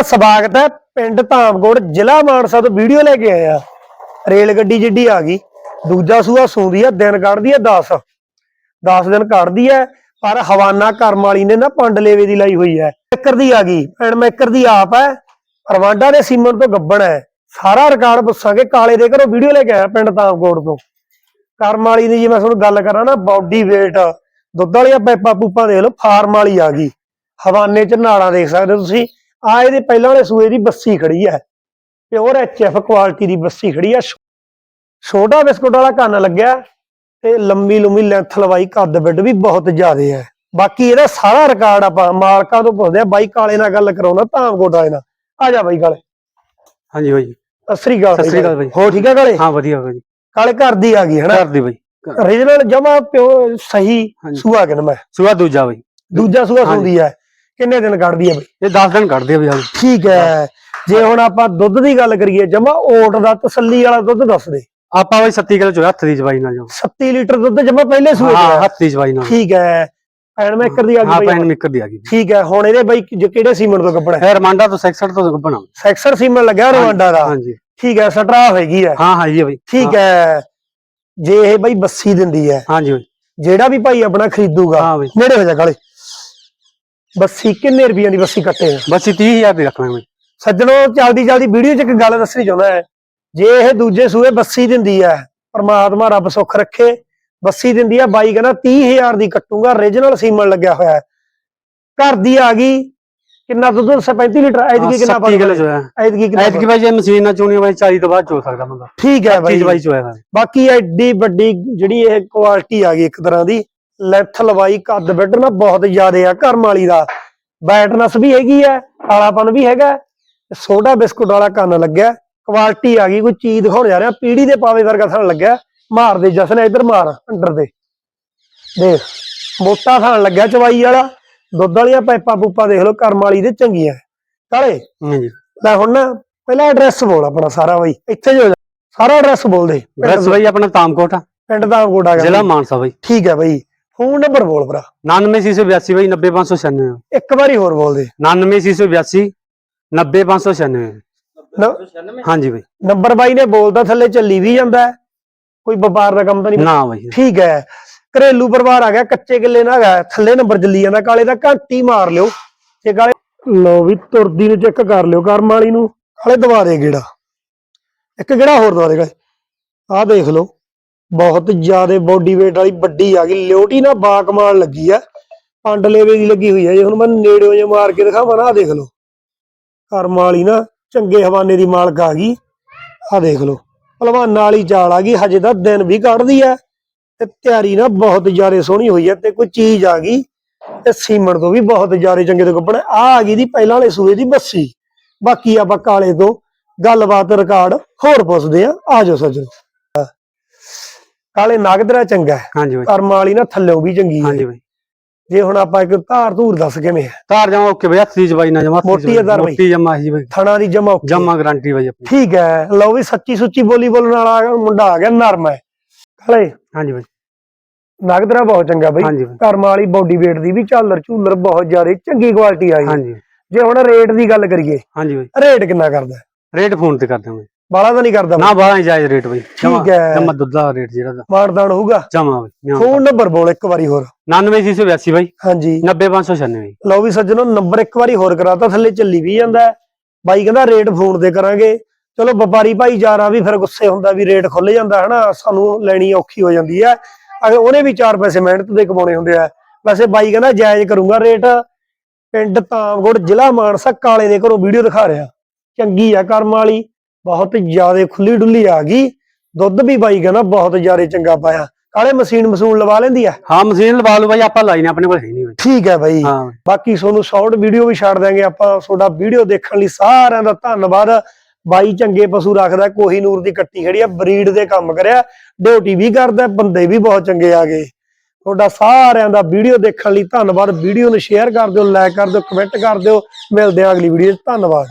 ਦਾ ਸਵਾਗਤ ਹੈ ਪਿੰਡ ਧਾਮਕੋਟ ਜ਼ਿਲ੍ਹਾ ਮਾਨਸਾ ਤੋਂ ਵੀਡੀਓ ਲੈ ਕੇ ਆਏ ਆ ਰੇਲ ਗੱਡੀ ਜਿੱਡੀ ਆ ਗਈ। ਦੂਜਾ ਸੂਆ ਸੂੰਦੀ ਆ, ਦਿਨ ਕੱਢਦੀ ਆ 10 10 ਦਿਨ ਕੱਢਦੀ ਆ, ਪਰ ਹਵਾਨਾ ਕਰਮ ਵਾਲੀ ਨੇ ਨਾ ਪੰਡਲੇਵੇ ਦੀ ਲਾਈ ਹੋਈ ਹੈ ਮੇਕਰ ਦੀ ਆ ਗਈ। ਪਿੰਡ ਮੇਕਰ ਦੀ ਆਪ ਹੈ। ਰਵਾਂਡਾ ਦੇ ਸੀਮਨ ਤੋਂ ਗੱਬਣ ਹੈ। ਸਾਰਾ ਰਿਕਾਰਡ ਪੁੱਛਾਂਗੇ, ਕਾਲੇ ਦੇ ਘਰੋਂ ਵੀਡੀਓ ਲੈ ਕੇ ਆਇਆ ਪਿੰਡ ਧਾਮਕੋਟ ਤੋਂ। ਕਰਮ ਵਾਲੀ ਦੀ ਜੇ ਮੈਂ ਤੁਹਾਨੂੰ ਗੱਲ ਕਰਾਂ ਨਾ ਬਾਡੀ weight ਦੁੱਧ ਵਾਲੀਆਂ ਪੈਪਾ ਪੂਪਾਂ ਦੇਖ ਲਓ, ਫਾਰਮ ਵਾਲੀ ਆ ਗਈ। ਹਵਾਨੇ ਚ ਨਾੜਾਂ ਦੇਖ ਸਕਦੇ ਹੋ ਤੁਸੀਂ। ਆ ਇਹਦੇ ਪਹਿਲਾਂ ਵਾਲੇ ਸੂਏ ਦੀ ਬੱਸੀ ਖੜੀ ਹੈ। ਪਿਓਰ ਐਚਐਫ ਕੁਆਲਿਟੀ ਦੀ ਬੱਸੀ ਖੜੀ ਹੈ। ਛੋਟਾ ਬਿਸਕੁਟ ਵਾਲਾ ਕੰਨ ਲੱਗਿਆ ਤੇ ਲੰਮੀ ਲੰਮੀ ਲੈਂਥ ਲਵਾਈ ਕੱਦ ਬਿੱਡ ਵੀ ਬਹੁਤ ਜ਼ਿਆਦੇ ਹੈ। ਬਾਕੀ ਇਹਦਾ ਸਾਰਾ ਰਿਕਾਰਡ ਆਪਾਂ ਮਾਲਕਾਂ ਤੋਂ ਪੁੱਛਦੇ ਆ ਬਾਈ ਕਾਲੇ ਨਾਲ ਗੱਲ ਕਰਾਉਣਾ ਧਾਮਕੋਟ ਵਾਲੇ ਨਾਲ। ਆ ਜਾ ਬਾਈ ਕਾਲੇ। ਹਾਂਜੀ ਬਾਈ। ਸਤਿ ਸ੍ਰੀ ਅਕਾਲ ਸਤਿ ਸ੍ਰੀ ਅਕਾਲ ਬਾਈ। ਹੋ ਠੀਕ ਹੈ ਕਾਲੇ? ਹਾਂ ਵਧੀਆ ਬਾਈ। ਕਾਲੇ ਘਰ ਦੀ ਆ ਗਈ ਹਨਾ? ਘਰ ਦੀ ਬਾਈ। ਰੀਜਨਲ ਜਮਾ ਪਿਓ ਸਹੀ। ਸੂਆ ਕਿਨ ਮੈਂ ਸੁਆ ਦੂਜਾ ਬਾਈ। ਦੂਜਾ ਸੂਆ। ਸੁੰਦੀ ਹੈ। ਕਿੰਨੇ ਦਿਨ ਕੱਢਦੀ ਹੈ ਬਈ? ਇਹ 10 ਦਿਨ ਕੱਢਦੇ ਆ ਬਾਈ ਹਾਲੇ। ਠੀਕ ਹੈ। ਜੇ ਹੁਣ ਆਪਾਂ ਦੁੱਧ ਦੀ ਗੱਲ ਕਰੀਏ ਜਮਾ ਓਟ ਦਾ ਤਸੱਲੀ ਵਾਲਾ ਦੁੱਧ ਦੱਸ ਦੇ। ਆਪਾਂ ਬਾਈ 37 ਕਿਲੋ ਚ ਹੱਥ ਦੀ ਜਵਾਈ ਨਾਲ ਜਾਓ 37 ਲੀਟਰ ਦੁੱਧ ਜਮਾ ਪਹਿਲੇ ਸੂਏ ਹਾਂ ਹੱਥ ਦੀ ਜਵਾਈ ਨਾਲ। ਠੀਕ ਹੈ। ਐਨ ਮੇਕਰ ਦੀ ਆ ਹਾਂ ਗਈ ਪੈਨ ਬਈ। ਮੇਕਰ ਦੀ ਆ ਗਈ। ਠੀਕ ਹੈ। ਹੁਣ ਇਹਦੇ ਬਈ ਕਿਹੜੇ ਸੀਮਨ ਤੋਂ ਕੱਪੜਾ ਇਹ ਰਮਾਂਡਾ ਤੋਂ 66 ਤੋਂ ਬਣਾ ਸੈਕਸਰ ਸੀਮਨ ਲੱਗਿਆ ਰਵਾਂਡਾ ਦਾ। ਹਾਂਜੀ। ਠੀਕ ਹੈ ਸਟਰਾ ਹੋਏਗੀ ਹੈ। ਹਾਂ ਹਾਂ ਜੀ ਬਾਈ। ਠੀਕ ਹੈ। ਜੇ ਇਹ ਬਈ ਬੱਸੀ ਦਿੰਦੀ ਹੈ ਹਾਂਜੀ ਜਿਹੜਾ ਵੀ ਭਾਈ ਆਪਣਾ ਖਰੀਦੂਗਾ ਹਾਂ ਨੇੜੇ ਹੋ ਜਾ ਕਾਲੇ ਬੱਸੀ ਕਿੰਨੇ ਰੁਪਈਆਂ ਦੀ ਬੱਸੀ ਕੱਟੇ ਬਸ ਇਹ 30000 ਦੀ ਰੱਖਣਾ ਬਾਈ ਸੱਜਣੋ ਚਲਦੀ ਚਲਦੀ ਵੀਡੀਓ 'ਚ ਇੱਕ ਗੱਲ ਦੱਸਣੀ ਚਾਹੁੰਦਾ ਹੈ। ਜੇ ਇਹ ਦੂਜੇ ਸੂਏ ਬੱਸੀ ਦਿੰਦੀ ਹੈ ਪਰਮਾਤਮਾ ਰੱਬ ਸੁੱਖ ਰੱਖੇ ਬੱਸੀ ਦਿੰਦੀ ਹੈ ਬਾਈ ਕਹਿੰਦਾ 30000 ਦੀ ਕੱਟੂਗਾ origignal ਸੀਮਨ ਲੱਗਿਆ ਹੋਇਆ ਹੈ। ਘਰ ਦੀ ਆ ਗਈ ਕਿੰਨਾ ਦੁੱਧ ਦੱਸਿਆ 35 ਲੀਟਰ ਐਤਕੀ ਕਿੰਨਾ 37 ਕਿਲੋ ਚ ਹੋਇਆ? ਐਤਕੀ ਕਿੰਨਾ ਐਤਕੀ ਬਾਈ ਜੇ ਮਸ਼ੀਨ ਨਾਲ ਚੋਣੀ ਬਾਈ 40 ਤੋਂ ਬਾਅਦ ਚੋ ਸਕਦਾ ਬੰਦਾ। ਠੀਕ ਹੈ 25 ਬਾਈ। ਬਾਕੀ ਐਡੀ ਵੱਡੀ ਜਿਹੜੀ ਇਹ ਕੁਆਲਿਟੀ ਆ ਗਈ ਇੱਕ ਤਰ੍ਹਾਂ ਦੀ ਲੈਂਥ ਲਵਾਈ ਕੱਦ ਨਾ ਬਹੁਤ ਜ਼ਿਆਦੇ ਆ ਕਰਮ ਵਾਲੀ ਦਾ। ਬੈਟਨਸ ਵੀ ਹੈਗੀ ਆ ਕਾਲਾਪਨ ਵੀ ਹੈਗਾ ਛੋਟਾ ਬਿਸਕੁਟ ਵਾਲਾ ਕੰਨ ਲੱਗਿਆ ਕੁਆਲਿਟੀ ਆ ਗਈ ਕੋਈ ਚੀਜ਼ ਦਿਖਾਉਣ ਜਾ ਰਿਹਾ ਪੀੜੀ ਦੇ ਪਾਵੇ ਵਰਗਾ ਥਣ ਲੱਗਿਆ ਮਾਰ ਦੇ ਜਸਨ ਇੱਧਰ ਮਾਰ ਅੰਡਰ ਦੇ। ਦੇਖ ਮੋਟਾ ਥਣ ਲੱਗਿਆ ਚਵਾਈ ਵਾਲਾ ਦੁੱਧ ਵਾਲੀਆਂ ਪਾਈਪਾਂ ਪੂਪਾਂ ਦੇਖ ਲਓ ਕਰਮ ਵਾਲੀ ਦੇ ਚੰਗੀਆਂ। ਕਾਲੇ ਲੈ ਹੁਣ ਨਾ ਪਹਿਲਾਂ ਐਡਰੈਸ ਬੋਲ ਆਪਣਾ ਸਾਰਾ ਬਈ ਇੱਥੇ ਜੋ ਸਾਰਾ ਐਡਰੈਸ ਬੋਲ ਦੇ। ਪਿੰਡ ਬਸ ਬਾਈ ਆਪਣਾ ਤਾਮਕੋਟ ਆ, ਪਿੰਡ ਦਾ ਕੋਟਾ ਜ਼ਿਲ੍ਹਾ ਮਾਨਸਾ ਬਾਈ। ਠੀਕ ਹੈ ਬਈ। ਫੋਨ ਨੰਬਰ ਬੋਲ ਭਰਾ। 99682 ਬਾਈ 90596 ਇੱਕ ਵਾਰੀ ਹੋਰ ਬੋਲ ਦੇ। 99682 90596 ਨ- ਹਾਂਜੀ ਬਾਈ। ਨੰਬਰ ਬਾਈ ਨੇ ਬੋਲਦਾ ਥੱਲੇ ਚੱਲੀ ਵੀ ਜਾਂਦਾ। ਕੋਈ ਵਪਾਰ ਦਾ ਕੰਮ ਤਾਂ ਨਹੀਂ। ਨਾ ਬਾਈ। ਠੀਕ ਹੈ। ਘਰੇਲੂ ਪਰਿਵਾਰ ਆ ਗਿਆ ਕੱਚੇ ਕਿੱਲੇ ਨਾ ਹੈਗਾ ਥੱਲੇ ਨੰਬਰ ਚੱਲੀ ਜਾਂਦਾ ਕਾਲੇ ਦਾ ਘੰਟੀ ਮਾਰ ਲਿਓ। ਤੇ ਕਾਲੇ ਲੋ ਵੀ ਤੁਰਦੀ ਨੂੰ ਚੈੱਕ ਕਰ ਲਿਓ ਕਰਮ ਵਾਲੀ ਨੂੰ। ਕਾਲੇ ਦਵਾ ਦੇ ਗੇੜਾ। ਇੱਕ ਗੇੜਾ ਹੋਰ ਦਵਾ ਦੇ ਕਾਲੇ। ਆਹ ਦੇਖ ਲਓ। ਬਹੁਤ ਜ਼ਿਆਦਾ ਬੋਡੀ weight ਵਾਲੀ ਵੱਡੀ ਆ ਗਈ। ਲਿਓਟੀ ਨਾ ਬਾ ਲੱਗੀ ਆ। ਪੰਡ ਲੇਵੇ ਦੀ ਲੱਗੀ ਹੋਈ ਆ। ਜੇ ਹੁਣ ਮੈਂ ਨੇੜਿਓਂ ਜੇ ਮਾਰ ਕੇ ਦਿਖਾਵਾਂ ਨਾ, ਆਹ ਦੇਖ ਲਓ। ਕਰਮ ਵਾਲੀ ਨਾ ਚੰਗੇ ਹਵਾਨੇ ਦੀ ਮਾਲਕ ਆ ਗਈ। ਆਹ ਦੇਖ ਲਓ। ਭਲਵਾਨਾਂ ਵਾਲੀ ਚਾਲ ਆ ਗਈ। ਹਜੇ ਤਾਂ ਦਿਨ ਵੀ ਕੱਢਦੀ ਆ। ਤੇ ਤਿਆਰੀ ਨਾ ਬਹੁਤ ਜ਼ਿਆਦਾ ਸੋਹਣੀ ਹੋਈ ਹੈ ਤੇ ਕੋਈ ਚੀਜ਼ ਆ ਗਈ। ਤੇ ਸੀਮਣ ਤੋਂ ਵੀ ਬਹੁਤ ਜ਼ਿਆਦਾ ਚੰਗੇ ਤੋਂ ਕੱਪੜੇ। ਆ ਆ ਗਈ ਦੀ ਪਹਿਲਾਂ ਵਾਲੇ ਸੂਏ ਦੀ ਬੱਸੀ। ਬਾਕੀ ਆਪਾਂ ਕਾਲੇ ਤੋਂ ਗੱਲਬਾਤ ਰਿਕਾਰਡ ਹੋਰ ਪੁੱਛਦੇ ਆ। ਆ ਜਾਓ ਸੱਜਣੋ। ਕਾਲੇ ਨਗਦਰਾ ਚੰਗਾ ਹੈ। ਹਾਂਜੀ ਬਾਈ। ਕਰਮ ਵਾਲੀ ਨਾ ਥੱਲਿਓਂ ਵੀ ਚੰਗੀ ਹੈ। ਹਾਂਜੀ ਬਾਈ। ਜੇ ਹੁਣ ਆਪਾਂ ਇੱਕ ਧਾਰ ਧੂਰ ਦੱਸ ਕਿਵੇਂ ਹੈ? ਤਾਰ ਜਾਵਾਂ ਓਕੇ ਬਾਈ ਹੱਥ ਦੀ ਜਵਾਈ ਨਾ ਜਮਾ ਮੋਟੀ ਤਾਰ ਬਾਈ। ਮੋਟੀ ਜਮਾ ਜੀ ਬਾਈ। ਥਣਾ ਦੀ ਜਮਾ okay। ਜਮਾ ਗਾਰੰਟੀ ਬਾਈ ਆਪਣੀ। ਠੀਕ ਹੈ। ਲਓ ਵੀ ਸੱਚੀ ਸੁੱਚੀ ਬੋਲੀ ਬੋਲਣ ਵਾਲਾ ਮੁੰਡਾ ਆ ਗਿਆ ਨਰਮ ਹੈ। ਕਾਲੇ ਹਾਂਜੀ ਬਾਈ। ਨਗਦਰਾ ਬਹੁਤ ਚੰਗਾ ਬਾਈ। ਕਰਮ ਵਾਲੀ ਬੋਡੀ weight ਦੀ ਵੀ ਝਾਲਰ ਝੂਲਰ ਬਹੁਤ ਜ਼ਿਆਦਾ ਚੰਗੀ ਕੁਆਲਿਟੀ ਆਈ ਹਾਂਜੀ। ਜੇ ਹੁਣ ਰੇਟ ਦੀ ਗੱਲ ਕਰੀਏ ਹਾਂਜੀ ਬਾਈ। ਰੇਟ ਕਿੰਨਾ ਕਰਦਾ? ਰੇਟ ਫੋਨ ਤੇ ਕਰਦੇ ਹਾਂ ਬਾਲਾ ਤਾਂ ਨਹੀਂ ਕਰਦਾ ਨਾ ਬਾਹਲਾ ਹੀ ਜਾਇਜ਼ ਰੇਟ ਬਾਈ। ਠੀਕ ਹੈ। ਜਮਾ ਦੁੱਧ ਦਾ ਰੇਟ ਜਿਹੜਾ ਦਾ। ਮਾਰਦਾਨ ਹੋਊਗਾ? ਜਮਾ ਬਾਈ ਫੋਨ ਨੰਬਰ ਬੋਲ ਇੱਕ ਵਾਰੀ ਹੋਰ। 99682 ਬਾਈ। ਹਾਂਜੀ। 90596 ਲਓ ਵੀ ਸੱਜਣੋ ਨੰਬਰ ਇੱਕ ਵਾਰੀ ਹੋਰ ਕਰਾਤਾ ਥੱਲੇ ਚੱਲੀ ਵੀ ਜਾਂਦਾ। ਬਾਈ ਕਹਿੰਦਾ ਰੇਟ ਫੋਨ ਤੇ ਕਰਾਂਗੇ। ਚਲੋ ਵਪਾਰੀ ਭਾਈਚਾਰਾ ਵੀ ਫਿਰ ਗੁੱਸੇ ਹੁੰਦਾ ਵੀ ਰੇਟ ਖੁੱਲ ਜਾਂਦਾ ਹਨਾ? ਸਾਨੂੰ ਲੈਣੀ ਔਖੀ ਹੋ ਜਾਂਦੀ ਹੈ। ਉਹਨੇ ਵੀ 4 ਪੈਸੇ ਮਿਹਨਤ ਦੇ ਕਮਾਉਣੇ ਹੁੰਦੇ ਆ। ਵੈਸੇ ਬਾਈ ਕਹਿੰਦਾ ਜਾਇਜ਼ ਕਰੂੰਗਾ ਰੇਟ। ਪਿੰਡ ਤਾਮਗੁੜ ਜ਼ਿਲ੍ਹਾ ਮਾਨਸਾ ਕਾਲੇ ਦੇ ਘਰੋਂ ਵੀਡੀਓ ਦਿਖਾ ਰਿਹਾ। ਚੰਗੀ ਆ ਕਰਮ ਵਾਲੀ। ਬਹੁਤ ਜ਼ਿਆਦਾ ਖੁੱਲੀ ਡੁੱਲੀ ਆ ਗਈ। ਦੁੱਧ ਵੀ ਬਾਈ ਕਹਿੰਦਾ ਬਹੁਤ ਜ਼ਿਆਦਾ ਚੰਗਾ ਪਾਇਆ। ਕਾਲੇ ਮਸ਼ੀਨ ਮਸੂਨ ਲਵਾ ਲੈਂਦੀ ਆ? ਹਾਂ ਮਸ਼ੀਨ ਲਵਾ ਲਓ ਬਾਈ ਆਪਾਂ ਲਾਈ ਨੇ ਆਪਣੇ ਕੋਲ ਹੈ ਨਹੀਂ ਬਾਈ। ਠੀਕ ਹੈ ਬਾਈ। ਹਾਂ। ਬਾਕੀ ਤੁਹਾਨੂੰ ਸ਼ਾਰਟ ਵੀਡੀਓ ਵੀ ਛੱਡ ਦਾਂਗੇ ਆਪਾਂ ਤੁਹਾਡਾ ਵੀਡੀਓ ਦੇਖਣ ਲਈ ਸਾਰਿਆਂ ਦਾ ਧੰਨਵਾਦ। ਬਾਈ ਚੰਗੇ ਪਸ਼ੂ ਰੱਖਦਾ ਕੋਹੀਨੂਰ ਦੀ ਕੱਟੀ ਖੜੀ ਆ ਬਰੀਡ ਦੇ ਕੰਮ ਕਰਿਆ ਡਿਊਟੀ ਵੀ ਕਰਦਾ ਬੰਦੇ ਵੀ ਬਹੁਤ ਚੰਗੇ ਆ ਗਏ। ਤੁਹਾਡਾ ਸਾਰਿਆਂ ਦਾ ਵੀਡੀਓ ਦੇਖਣ ਲਈ ਧੰਨਵਾਦ। ਵੀਡੀਓ ਨੂੰ ਸ਼ੇਅਰ ਕਰ ਦਿਓ ਲਾਈਕ ਕਰ ਦਿਓ ਕਮੈਂਟ ਕਰ ਦਿਓ। ਮਿਲਦੇ ਹਾਂ ਅਗਲੀ ਵੀਡੀਓ 'ਚ। ਧੰਨਵਾਦ।